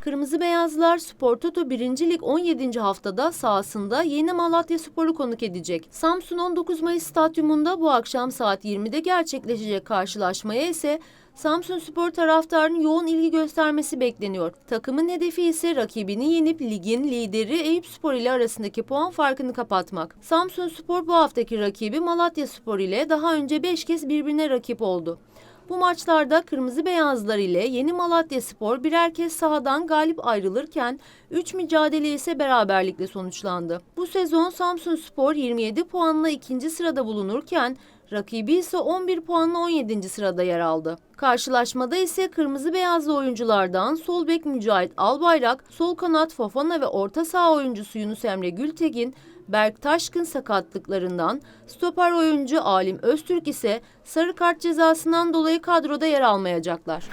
Kırmızı Beyazlar Spor Toto 1. Lig 17. haftada sahasında Yeni Malatya Spor'u konuk edecek. Samsun 19 Mayıs Stadyumunda bu akşam saat 20'de gerçekleşecek karşılaşmaya ise Samsun Spor taraftarının yoğun ilgi göstermesi bekleniyor. Takımın hedefi ise rakibini yenip ligin lideri Eyüp Spor ile arasındaki puan farkını kapatmak. Samsun Spor bu haftaki rakibi Malatya Spor ile daha önce 5 kez birbirine rakip oldu. Bu maçlarda Kırmızı Beyazlar ile Yeni Malatya Spor birer kez sahadan galip ayrılırken 3 mücadele ise beraberlikle sonuçlandı. Bu sezon Samsun Spor 27 puanla ikinci sırada bulunurken rakibi ise 11 puanla 17. sırada yer aldı. Karşılaşmada ise Kırmızı Beyazlı oyunculardan sol bek Mücahit Albayrak, sol kanat Fofana ve orta saha oyuncusu Yunus Emre Gültekin Berk Taşkın sakatlıklarından, stoper oyuncu Alim Öztürk ise sarı kart cezasından dolayı kadroda yer almayacaklar.